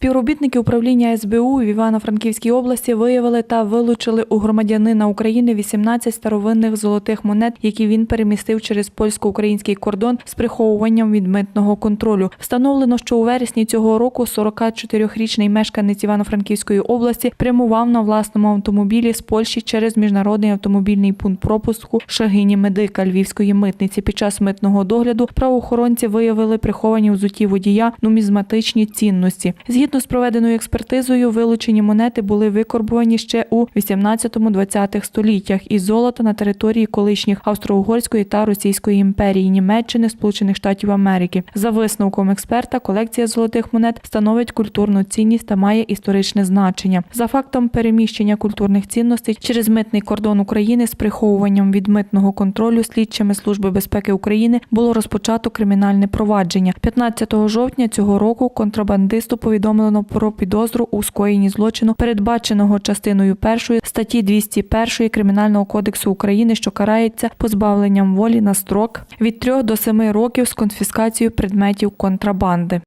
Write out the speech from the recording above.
Співробітники управління СБУ в Івано-Франківській області виявили та вилучили у громадянина України 18 старовинних золотих монет, які він перемістив через польсько-український кордон з приховуванням від митного контролю. Встановлено, що у вересні цього року 44-річний мешканець Івано-Франківської області прямував на власному автомобілі з Польщі через міжнародний автомобільний пункт пропуску Шагині Медика Львівської митниці. Під час митного догляду правоохоронці виявили приховані у зуті водія нумізматичні цінності. Згідно з проведеною експертизою, вилучені монети були викорбувані ще у 18-20 століттях із золота на території колишніх Австро-Угорської та Російської імперії, Німеччини, Сполучених Штатів Америки. За висновком експерта, колекція золотих монет становить культурну цінність та має історичне значення. За фактом переміщення культурних цінностей через митний кордон України з приховуванням від митного контролю слідчими Служби безпеки України було розпочато кримінальне провадження. 15 жовтня цього року контрабандисту повідомлено про підозру у скоєнні злочину, передбаченого частиною першої статті 201 Кримінального кодексу України, що карається позбавленням волі на строк від 3 до 7 років з конфіскацією предметів контрабанди.